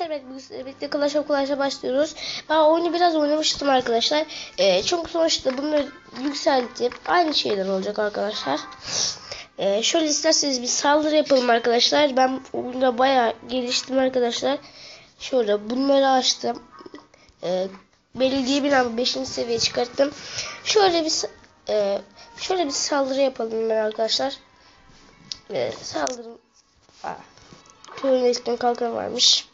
Bugün birlikte Clash of Clans'a başlıyoruz. Ben oyunu biraz oynamıştım arkadaşlar. Ee, çünkü sonuçta bunları yükseltip aynı şeyler olacak arkadaşlar. Ee, şöyle isterseniz bir saldırı yapalım arkadaşlar. Ben oyunda bayağı geliştim arkadaşlar. Şöyle bunları açtım. Ee, belediye binamı 5. seviyeye çıkarttım. Şöyle bir e, şöyle bir saldırı yapalım ben arkadaşlar. Ee, saldırın. Aa, köyün eskiden kalkan varmış.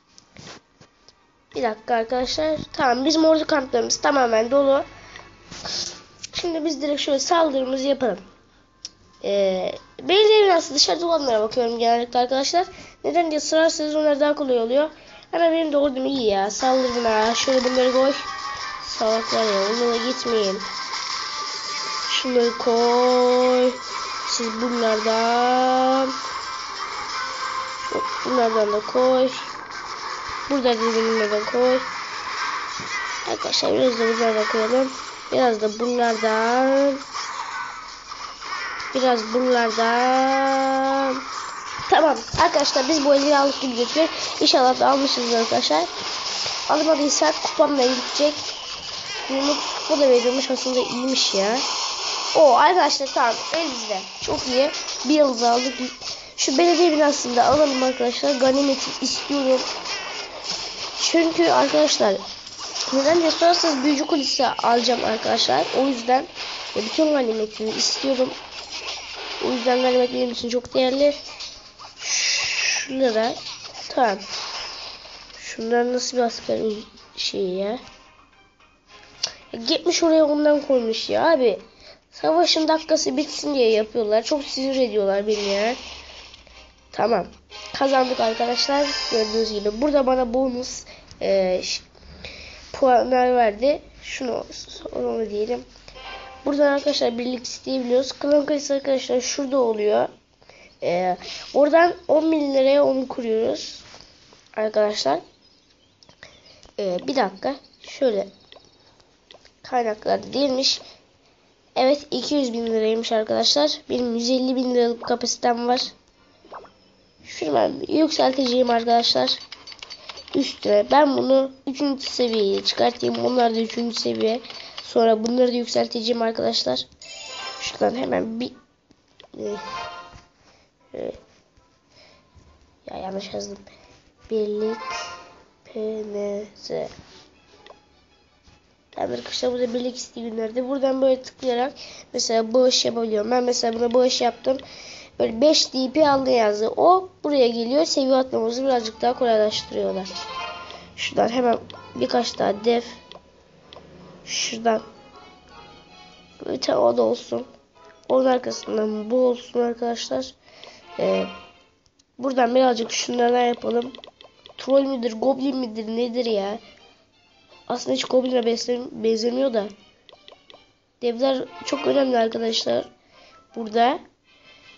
Bir dakika arkadaşlar. Tamam bizim ordu kamplarımız tamamen dolu. Şimdi biz direkt şöyle saldırımızı yapalım. Ee, belediye binası dışarıda olanlara bakıyorum genellikle arkadaşlar. Neden diye sırarsanız onlar daha kolay oluyor. Ama benim de ordum iyi ya. Saldır buna. Şöyle bunları koy. Salaklar ya. Onlara gitmeyin. Şunları koy. Siz bunlardan. Bunlardan da koy. Burada bunlardan koy. Arkadaşlar biraz da bunlardan koyalım. Biraz da bunlardan. Biraz bunlardan. Tamam arkadaşlar biz bu eli aldık gibi götürüyor. İnşallah da almışız arkadaşlar. Almadıysak kupam da gidecek. Yumruk kupa da verilmiş aslında iyiymiş ya. O arkadaşlar tamam el bizde. Çok iyi. Bir yıldız aldık. Şu belediye binasında alalım arkadaşlar. Ganimeti istiyorum. Çünkü arkadaşlar neden diye sorarsanız büyücü kulisi alacağım arkadaşlar. O yüzden bütün ganimetini istiyorum. O yüzden ganimet benim için çok değerli. Şunlara tamam. Şunlar nasıl bir asker şey ya. Gitmiş oraya ondan koymuş ya abi. Savaşın dakikası bitsin diye yapıyorlar. Çok sinir ediyorlar beni ya. Tamam. Kazandık arkadaşlar. Gördüğünüz gibi. Burada bana bonus e, puanlar verdi. Şunu onu diyelim. Buradan arkadaşlar birlik isteyebiliyoruz. Klan kayısı arkadaşlar şurada oluyor. E, oradan 10 bin liraya onu kuruyoruz. Arkadaşlar. E, bir dakika. Şöyle. Kaynaklar değilmiş. Evet 200 bin liraymış arkadaşlar. Benim 150 bin liralık kapasitem var. Şunu ben yükselteceğim arkadaşlar. Üstüne ben bunu 3. seviyeye çıkartayım. Bunlar da 3. seviye. Sonra bunları da yükselteceğim arkadaşlar. Şuradan hemen bir e, e, ya yanlış yazdım. Birlik PNZ Tamam arkadaşlar burada birlik isteği günlerde. Buradan böyle tıklayarak mesela bağış yapabiliyorum. Ben mesela buna bağış yaptım. Böyle 5 DP aldı yazdı. O buraya geliyor. Seviye atmamızı birazcık daha kolaylaştırıyorlar. Şuradan hemen birkaç daha def. Şuradan. Bir tane o da olsun. Onun arkasından bu olsun arkadaşlar. Ee, buradan birazcık şunlardan yapalım. Troll midir, goblin midir, nedir ya? Aslında hiç goblin'e benzemiyor da. Devler çok önemli arkadaşlar. Burada.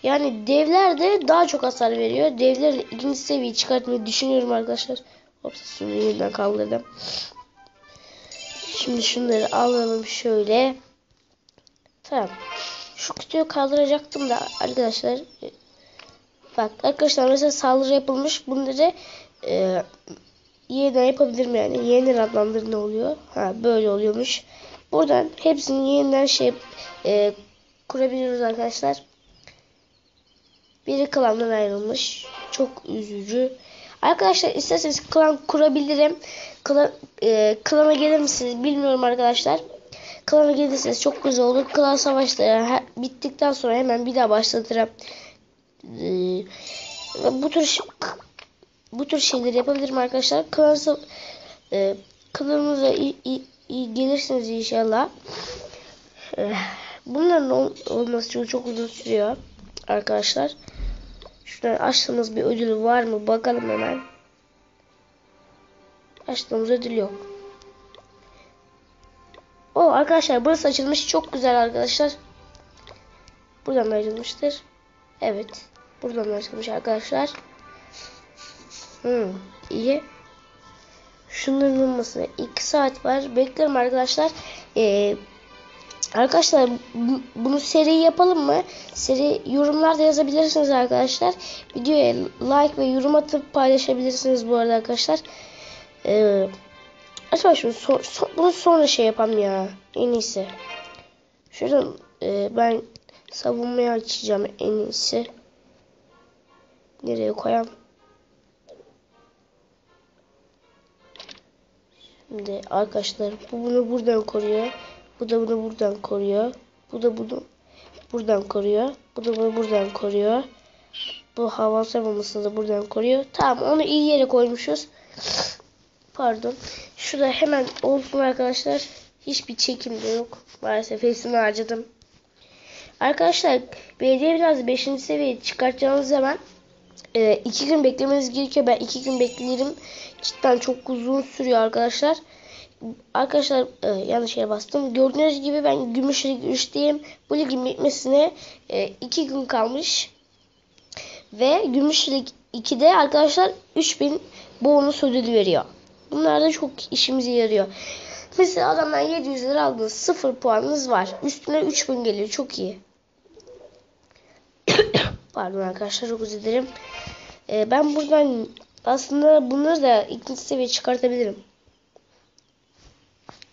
Yani devler de daha çok hasar veriyor. Devler ikinci seviye çıkartmayı düşünüyorum arkadaşlar. Şunu yeniden kaldırdım. Şimdi şunları alalım şöyle. Tamam. Şu kutuyu kaldıracaktım da arkadaşlar. Bak arkadaşlar mesela saldırı yapılmış. Bunları e, yeniden yapabilirim yani. Yeniden adlandır ne oluyor? Ha böyle oluyormuş. Buradan hepsini yeniden şey e, kurabiliyoruz arkadaşlar. Biri klandan ayrılmış. Çok üzücü. Arkadaşlar isterseniz klan kurabilirim. Klan, e, klana gelir misiniz bilmiyorum arkadaşlar. Klana gelirseniz çok güzel olur. Klan savaşları her, bittikten sonra hemen bir daha başlatırım. E, bu tür bu tür şeyleri yapabilirim arkadaşlar. Klan e, klanımıza iyi, iyi, iyi gelirsiniz inşallah. E, bunların ol, olması çok, uzun sürüyor arkadaşlar. Şuradan açtığımız bir ödül var mı? Bakalım hemen. Açtığımız ödül yok. O arkadaşlar burası açılmış. Çok güzel arkadaşlar. Buradan da açılmıştır. Evet. Buradan da açılmış arkadaşlar. Hmm, iyi. Şunların olmasına 2 saat var. Beklerim arkadaşlar. Ee, Arkadaşlar bunu seri yapalım mı? Seri yorumlarda yazabilirsiniz arkadaşlar. Videoya like ve yorum atıp paylaşabilirsiniz bu arada arkadaşlar. Ee, acaba şimdi so, so, bunu sonra şey yapalım ya. En iyisi. Şuradan e, ben savunmayı açacağım en iyisi. Nereye koyayım? Şimdi arkadaşlar bu bunu buradan koruyor. Bu da bunu buradan koruyor. Bu da bunu buradan koruyor. Bu da bunu buradan koruyor. Bu hava savunmasını da buradan koruyor. Tamam onu iyi yere koymuşuz. Pardon. Şurada hemen olsun arkadaşlar. Hiçbir çekim de yok. Maalesef hepsini harcadım. Arkadaşlar belediye biraz 5. seviyeye çıkartacağınız zaman e, iki gün beklemeniz gerekiyor. Ben iki gün beklerim. Cidden çok uzun sürüyor arkadaşlar. Arkadaşlar e, yanlış yere bastım. Gördüğünüz gibi ben gümüş lig 3'teyim. Bu ligin bitmesine e, iki gün kalmış. Ve gümüş lig 2'de arkadaşlar 3000 bonus ödülü veriyor. Bunlar da çok işimize yarıyor. Mesela adamdan 700 lira aldınız. 0 puanınız var. Üstüne 3000 geliyor. Çok iyi. Pardon arkadaşlar çok özür dilerim. Ee, ben buradan aslında bunları da ikinci seviye çıkartabilirim.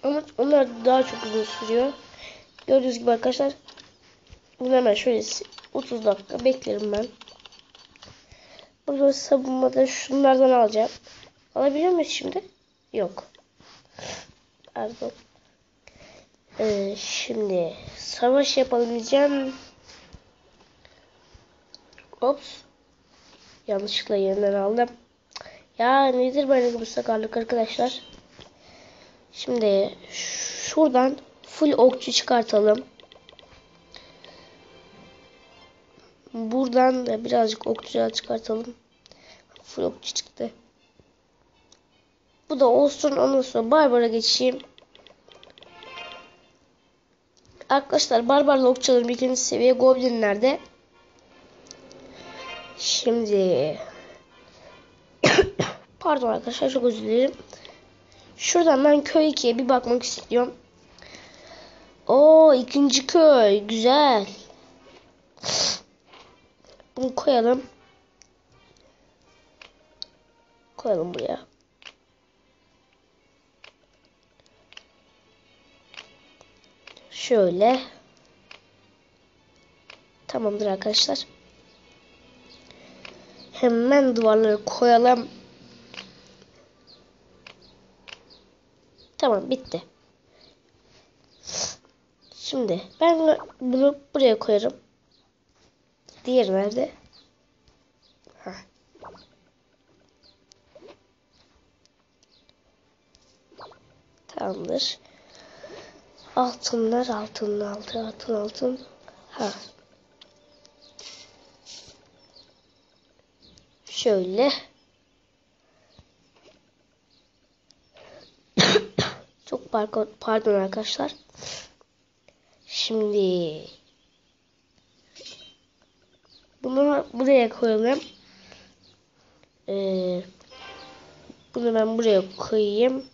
Ama onlar daha çok uzun sürüyor. Gördüğünüz gibi arkadaşlar bunu hemen şöyle 30 dakika beklerim ben. Burada savunmada şunlardan alacağım. Alabiliyor muyuz şimdi? Yok. Pardon. Ee, şimdi savaş yapalım diyeceğim. Ops. Yanlışlıkla yeniden aldım. Ya nedir böyle bu sakarlık arkadaşlar? Şimdi şuradan full okçu çıkartalım. Buradan da birazcık okçu çıkartalım. Full okçu çıktı. Bu da olsun. Ondan sonra Barbara geçeyim. Arkadaşlar Barbarla okçaların birinci seviye Goblinlerde. Şimdi pardon arkadaşlar çok özür dilerim. Şuradan ben köy 2'ye bir bakmak istiyorum. O ikinci köy güzel. Bunu koyalım. Koyalım buraya. Şöyle. Tamamdır arkadaşlar. Hemen duvarları koyalım. Tamam bitti. Şimdi ben bunu buraya koyarım. Diğer nerede? Heh. Tamamdır. Altınlar altın altın altın altın. Ha. Şöyle. Çok pardon, arkadaşlar. Şimdi bunu buraya koyalım. Ee, bunu ben buraya koyayım.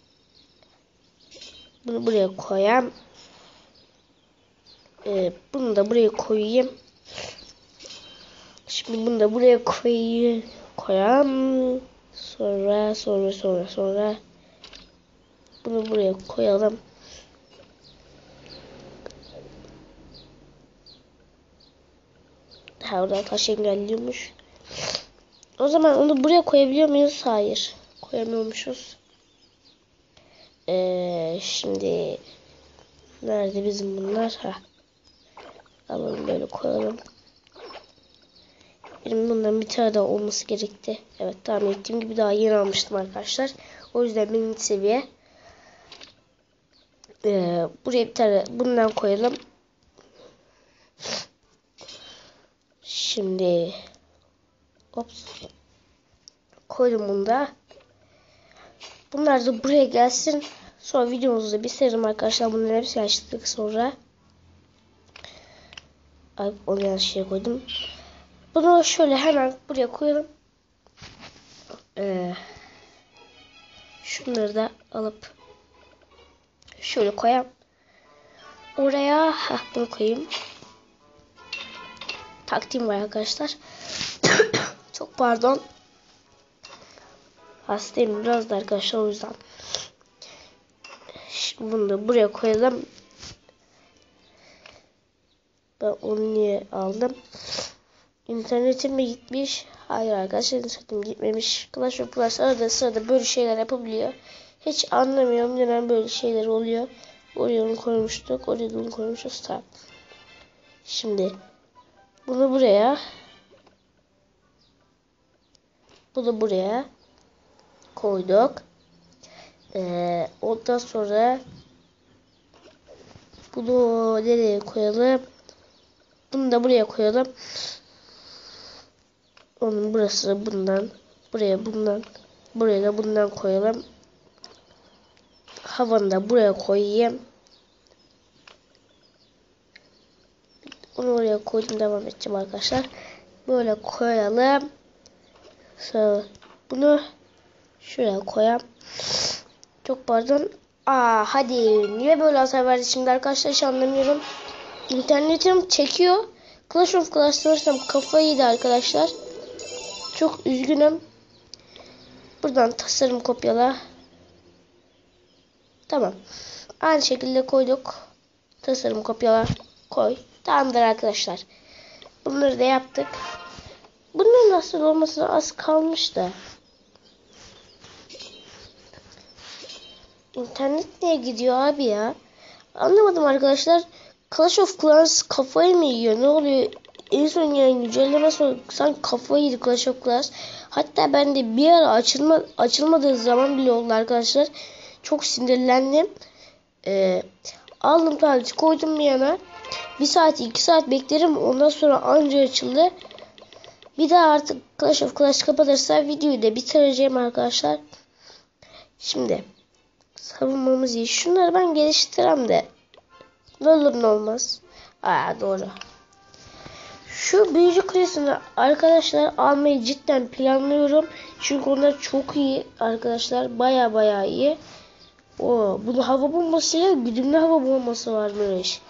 Bunu buraya koyayım. Ee, bunu da buraya koyayım. Şimdi bunu da buraya koyayım. Koyalım. Sonra sonra sonra sonra bunu buraya koyalım. Ha oradan taş engelliyormuş. O zaman onu buraya koyabiliyor muyuz? Hayır. Koyamıyormuşuz. Ee, şimdi nerede bizim bunlar? Ha. Alalım böyle koyalım. Benim bundan bir tane daha olması gerekti. Evet tahmin ettiğim gibi daha yeni almıştım arkadaşlar. O yüzden birinci seviye. Ee, buraya bir tane bundan koyalım. Şimdi ops koydum bunu da. Bunlar da buraya gelsin. Sonra videomuzu da bitirelim arkadaşlar. Bunların hepsini açtık sonra. Ay onu yanlış yere koydum. Bunu şöyle hemen buraya koyalım. Ee, şunları da alıp şöyle koyayım. Oraya heh, bunu koyayım. Taktiğim var arkadaşlar. Çok pardon. Hastayım biraz da arkadaşlar o yüzden. Şimdi bunu da buraya koyalım. Ben onu niye aldım? İnternetim mi gitmiş? Hayır arkadaşlar internetim gitmemiş. Clash of Clans arada sırada böyle şeyler yapabiliyor. Hiç anlamıyorum neden böyle şeyler oluyor. Oraya onu koymuştuk. Oraya onu koymuşuz. Tamam. Şimdi bunu buraya bunu buraya koyduk. Ee, ondan sonra bunu nereye koyalım? Bunu da buraya koyalım. Onun burası bundan. Buraya bundan. Buraya da bundan koyalım. Havanı da buraya koyayım. Onu oraya koydum devam edeceğim arkadaşlar. Böyle koyalım. Sonra bunu şuraya koyalım. Çok pardon. Aa hadi niye böyle hasar verdi şimdi arkadaşlar hiç anlamıyorum. İnternetim çekiyor. Clash of Clans sanırsam kafayı yedi arkadaşlar. Çok üzgünüm. Buradan tasarım kopyala. Tamam. Aynı şekilde koyduk. Tasarım kopyala. Koy. Tamamdır arkadaşlar. Bunları da yaptık. Bunun nasıl olmasına az kalmış da. İnternet niye gidiyor abi ya? Anlamadım arkadaşlar. Clash of Clans kafayı mı yiyor? Ne oluyor? En son yani güncelleme sonra sanki kafayı yedi Clash of Clans. Hatta ben de bir ara açılma, açılmadığı zaman bile oldu arkadaşlar. Çok sinirlendim. Ee, aldım tableti koydum bir yana. Bir saat iki saat beklerim. Ondan sonra anca açıldı. Bir daha artık Clash of Clans kapatırsa videoyu da bitireceğim arkadaşlar. Şimdi savunmamız iyi. Şunları ben geliştirem de ne olur ne olmaz. Aa doğru. Şu büyücü kulesini arkadaşlar almayı cidden planlıyorum. Çünkü onlar çok iyi arkadaşlar. Baya baya iyi. O, bunu hava bombasıyla güdümlü hava bombası varmış.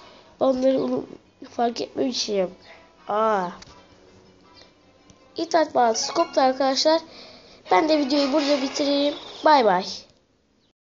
Onları onu fark etmemişim. Aa. İtaat bağlantısı koptu arkadaşlar. Ben de videoyu burada bitireyim. Bay bay.